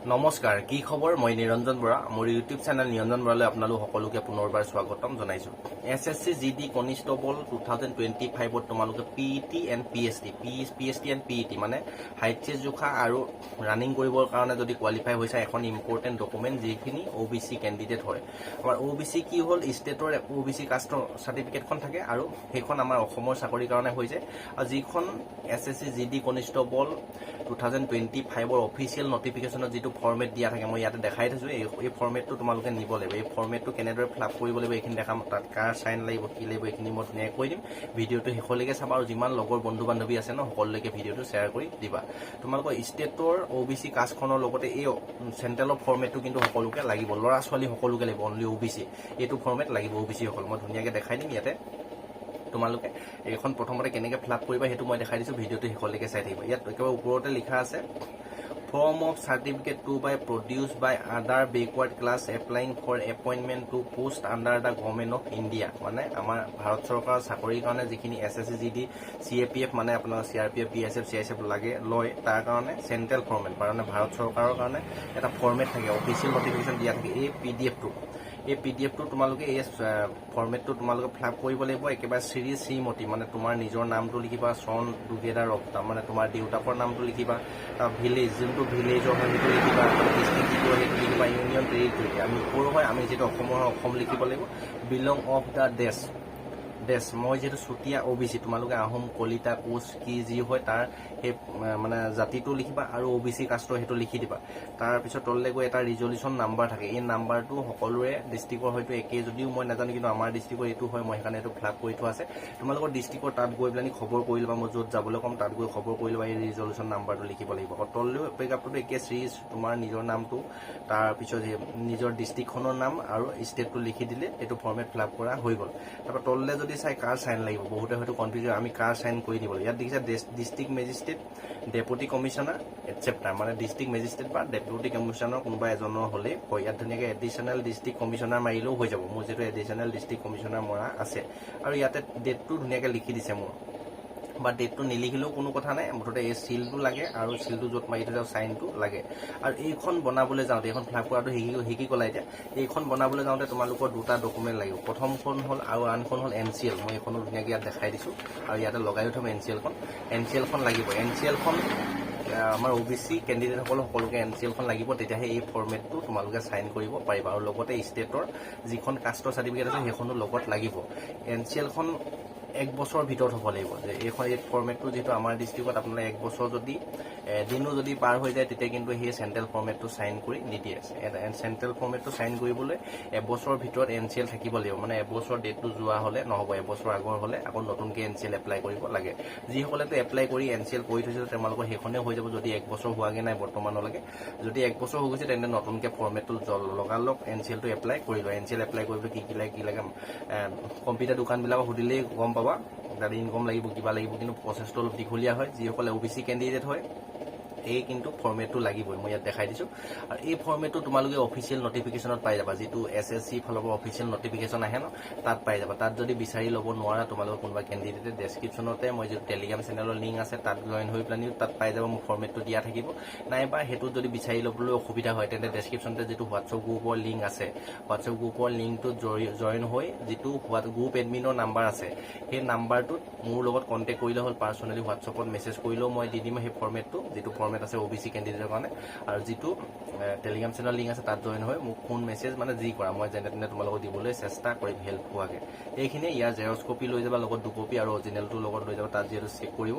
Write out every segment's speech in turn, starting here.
নমস্কাৰ, কি খবৰ? মই নিৰঞ্জন বৰা। মোৰ ইউটিউব চেনেল নিৰঞ্জন বৰালৈ আপোনালোক সকলোকে পুনৰবাৰ স্বাগতম জনাইছোঁ। S S C G D constable two thousand twenty ফাইভত তোমালোকে P T and P S T, P P S T and P E T মানে হাইট জোখা আৰু ৰানিং কৰিবৰ কাৰণে যদি কোৱালিফাই হৈছে এখন ইম্পৰ্টেণ্ট ডকুমেণ্ট যিখিনি অ' বি চি কেণ্ডিডেট হয়। আমাৰ অ' বি চি কি হ'ল? ষ্টেটৰ অ' বি চি কাষ্টৰ চাৰ্টিফিকেটখন থাকে আৰু সেইখন আমাৰ অসমৰ চাকৰিৰ কাৰণে হৈ যায়। আৰু যিখন S S C G D constable two thousand twenty ফাইভৰ অফিচিয়েল নটিফিকেশ্যনত যিটো ফৰ্মেট দিয়া থাকে, মই ইয়াতে দেখাই থৈছোঁ। এই এই ফৰ্মেটটো তোমালোকে নিব লাগিব। এই ফৰ্মেটটো কেনেদৰে ফিল আপ কৰিব লাগিব এইখিনি দেখাম, তাত কাৰ চাইন লাগিব, কি লাগিব, এইখিনি মই ধুনীয়াকৈ কৈ দিম। ভিডিঅ'টো শেষলৈকে চাবা আৰু যিমান লগৰ বন্ধু বান্ধৱী আছে ন, সকলোলৈকে ভিডিঅ'টো শ্বেয়াৰ কৰি দিবা। তোমালোকৰ ষ্টেটৰ অ' বি চি কাষ্টখনৰ লগতে এই চেণ্ট্ৰেলৰ ফৰ্মেটটো কিন্তু সকলোকে লাগিব। ল'ৰা ছোৱালী সকলোকে লাগিব অনলি অ' বি চি এইটো ফৰ্মেট লাগিব অ' বি চি সকল মই ধুনীয়াকৈ দেখাই দিম ইয়াতে। তোমালোকে এইখন প্ৰথমতে কেনেকৈ ফিল আপ কৰিবা সেইটো মই দেখাই দিছোঁ, ভিডিঅ'টো শেষলৈকে চাই থাকিব। ইয়াত একেবাৰে ওপৰতে লিখা আছে form of certificate to by produce by other backward class applying for appointment to post under the government of India মানে আমাৰ ভাৰত চৰকাৰৰ চাকৰিৰ কাৰণে যিখিনি S S C G D C A P F মানে আপোনাৰ C R P F B S F C S F লাগে, লয়, তাৰ কাৰণে চেণ্ট্ৰেল ফৰ্মেট মানে ভাৰত চৰকাৰৰ কাৰণে এটা ফৰ্মেট থাকে অফিচিয়েল নটিফিকেশ্যন দিয়া থাকে এই পি ডি এফটো এই পি ডি এফটো তোমালোকে এই ফৰ্মেটটো তোমালোকে ফিল আপ কৰিব লাগিব, একেবাৰে শ্ৰী শ্ৰীমতী মানে তোমাৰ নিজৰ নামটো লিখিবা, চন টুগেডাৰ অফ মানে তোমাৰ দেউতাকৰ নামটো লিখিবা ভিলেজ যোনটো ভিলেজৰ হয় সেইটো লিখিবা ডিষ্ট্ৰিক্ট যিটো হয় সেইটো লিখিবা ইউনিয়ন টেৰিটৰী আমি সৰু হয়, আমি যিটো অসমৰ হয়, অসম লিখিব লাগিব। বিলং অফ দ্য দেশ দেশ। মই যিহেতু চুতীয়া অ' বি চি তোমালোকে আহোম কলিতা, কোচ কি যি হয়, তাৰ সেই মানে জাতিটো লিখিবা আৰু অ' বি চি কাষ্টৰ সেইটো লিখি দিবা। তাৰপিছত তললৈ গৈ এটা ৰিজলিউশ্যন নাম্বাৰ থাকে। এই নাম্বাৰটো সকলোৰে ডিষ্ট্ৰিক্টৰ হয়তো একেই। যদিও মই নাজানো কিন্তু আমাৰ ডিষ্ট্ৰিক্টৰ এইটো হয়। মই সেইকাৰণে এইটো ফিল আপ কৰি থোৱা আছে। তোমালোকৰ ডিষ্ট্ৰিক্টৰ তাত গৈ পেলাই খবৰ কৰি ল'বা। মই য'ত যাবলৈ ক'ম তাত গৈ খবৰ কৰি ল'বা। এই ৰিজলিউশ্যন নাম্বাৰটো লিখিব লাগিব। তললৈও পেকআপটোতো একে শ্ৰী, তোমাৰ নিজৰ নামটো তাৰপিছত নিজৰ ডিষ্ট্ৰিক্টখনৰ নাম আৰু ষ্টেটটো লিখি দিলে। এইটো ফৰ্মেট ফিল আপ কৰা হৈ গ'ল। তাৰপৰা তললৈ যদি চাই কাৰ চাইন লাগিব? বহুতে হয়তো কনফিউজ আমি কাৰ চাইন কৰি লাগিব ইয়াত দেখিছে ডিষ্ট্ৰিক্ট মেজিষ্ট্ৰেট ডেপুটি কমিশ্যনাৰ এটচেপ্টাৰ মানে ডিষ্ট্ৰিক্ট মেজিষ্ট্ৰেট বা ডেপুটি কমিশ্যনাৰ কোনোবা এজনৰ হ'লেই হয়। ইয়াত ধুনীয়াকৈ এডিশ্যনেল ডিষ্ট্ৰিক্ট কমিশ্যনাৰ মাৰিলেও হৈ যাব। মোৰ যিহেতু এডিশ্যনেল ডিষ্ট্ৰিক্ট কমিশ্যনাৰ মৰা আছে। আৰু ইয়াতে ডেটটো ধুনীয়াকৈ লিখি দিছে মোৰ। বা ডেটটো নিলিখিলেও কোনো কথা নাই, মুঠতে এই চিলটো লাগে আৰু চিলটো য'ত মাৰি থৈ যাওঁ চাইনটো লাগে। আৰু এইখন বনাবলৈ যাওঁতে, এইখন ফিল আপ কৰাটো শিকি শিকি গ'লা এতিয়া, এইখন বনাবলৈ যাওঁতে তোমালোকৰ দুটা ডকুমেণ্ট লাগিব। প্ৰথমখন হ'ল আৰু আনখন হ'ল এন চি এল মই এইখনো ধুনীয়াকৈ ইয়াত দেখাই দিছোঁ। আৰু ইয়াতে লগাইও থ'ম এন চি এলখন এন চি এলখন লাগিব। এন চি এলখন আমাৰ অ' বি চি কেণ্ডিডেটসকল সকলোকে এন চি এলখন লাগিব, তেতিয়াহে এই ফৰ্মেটটো তোমালোকে চাইন কৰিব পাৰিবা। আৰু লগতে ষ্টেটৰ যিখন কাষ্টৰ চাৰ্টিফিকেট আছে, সেইখনো লগত লাগিব। এন চি এলখন এক বছৰৰ ভিতৰত হ'ব লাগিব। যে এইখন এই ফৰ্মেটটো যিহেতু আমাৰ ডিষ্ট্ৰিক্টত আপোনালোকে এক বছৰ যদি এদিনো যদি পাৰ হৈ যায়, তেতিয়া কিন্তু সেই চেণ্ট্ৰেল ফৰ্মেটটো চাইন কৰি নিদিয়ে। চেণ্ট্ৰেল ফৰ্মেটটো চাইন কৰিবলৈ এবছৰৰ ভিতৰত এন চি এল থাকিব লাগিব। মানে এবছৰ ডেটটো যোৱা হ'লে নহ'ব, এবছৰ আগৰ হ'লে আকৌ নতুনকৈ এন চি এল এপ্লাই কৰিব লাগে। যিসকলেতো এপ্লাই কৰি এন চি এল কৰি থৈছে, তেওঁলোকৰ সেইখনেই হৈ যাব। যদি এক বছৰ হোৱাগৈ নাই বৰ্তমানলৈকে, যদি এক বছৰ হৈ গৈছে, তেন্তে নতুনকৈ ফৰ্মেটটো লগালগ এন চি এলটো এপ্লাই কৰি লোৱা এন চি এল এপ্লাই কৰিবলৈ কি কি লাগে কি লাগে কম্পিউটাৰ দোকানবিলাকক সুধিলেই গম পাবা। তাত ইনকম লাগিব, কিবা লাগিব, কিন্তু প্ৰচেছটো অলপ দীঘলীয়া হয়। যিসকলে অ' বি চি কেণ্ডিডেট হয় এই কিন্তু ফৰ্মেটটো লাগিবই, মই ইয়াত দেখাই দিছোঁ। আৰু এই ফৰ্মেটটো তোমালোকে অফিচিয়েল নটিফিকেশ্যনত পাই যাবা, যিটো এছ এছ চি ফালৰ পৰা অফিচিয়েল নটিফিকেশ্যন আহে ন, তাত পাই যাবা। তাত যদি বিচাৰি ল'ব নোৱাৰা তোমালোকৰ কোনোবা কেণ্ডিডেটে ডেছক্ৰিপশ্যনতে মই যিটো টেলিগ্ৰাম চেনেলৰ লিংক আছে, তাত জইন হৈ পেলাইও তাত পাই যাব, মোৰ ফৰ্মেটটো দিয়া থাকিব। নাইবা সেইটোত যদি বিচাৰি ল'বলৈ অসুবিধা হয়, তেন্তে ডেছক্ৰিপশ্যনতে যিটো হোৱাটছএপ গ্ৰুপৰ লিংক আছে হোৱাটছএপ গ্ৰুপৰ লিংকটোত জইন হৈ যিটো হোৱাট- গ্ৰুপ এডমিনৰ নাম্বাৰ আছে, সেই নাম্বাৰটোত মোৰ লগত কণ্টেক্ট কৰিলে হ'ল পাৰ্চনেলি হোৱাটছএপত মেছেজ কৰিলেও মই দি দিম, সেই ফৰ্মেটটো যিটো ফৰ্মেট আছে অ' বি চি কেণ্ডিডেটৰ কাৰণে। আৰু যিটো টেলিগ্ৰাম চেনেল লিংক আছে, তাত জইন হৈ মোক ফোন মেছেজ মানে যি কৰা, মই যেনে তেনে তোমালোকক দিবলৈ চেষ্টা কৰিম হেল্প হোৱাকৈ। এইখিনিয়ে ইয়াৰ জেৰক্স কপি লৈ যাবা, লগত দুকপি আৰু অৰিজিনেলটো লগত লৈ যাবা, তাত যিহেতু চেক কৰিব।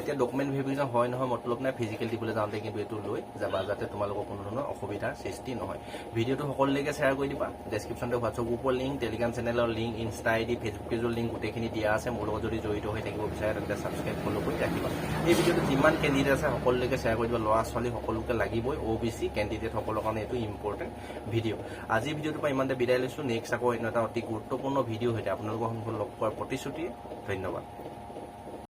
এতিয়া ডকুমেণ্ট ভেৰিফিকেশ্যন হয় নহয়, মতলব নাই ফিজিকেল দিবলৈ যাওঁতে কিন্তু এইটো লৈ যাবা, যাতে তোমালোকৰ কোনো ধৰণৰ অসুবিধাৰ সৃষ্টি নহয়। ভিডিঅ'টো সকলোলৈকে শ্বেয়াৰ কৰি দিবা ডেছক্ৰিপশ্যনতে হোৱাটছএপ গ্ৰুপৰ লিংক টেলিগ্ৰাম চেনেলৰ link Insta I D Facebook পেজৰ link গোটেইখিনি দিয়া আছে। মোৰ লগত যদি জড়িত হৈ থাকিব বিচাৰে, তেন্তে ছাবস্ক্ৰাইব ফ'ল' কৰি ৰাখিবা। এই ভিডিঅ'টো যিমান কেণ্ডিডেট আছে, সকলোলৈকে শ্বেয়াৰ কৰি দিব, ল'ৰা ছোৱালী সকলোকে লাগিবই অ' বি চি কেণ্ডিডেটসকলৰ কাৰণে এইটো ইম্পৰ্টেণ্ট ভিডিঅ' আজি ভিডিঅ'টোৰ পৰা ইমানতে বিদায় লৈছোঁ। নেক্সট আকৌ অন্য এটা অতি গুৰুত্বপূৰ্ণ ভিডিঅ' সৈতে আপোনালোকৰ সন্মুখত লগ পোৱাৰ প্ৰতিশ্ৰুতি ধন্যবাদ।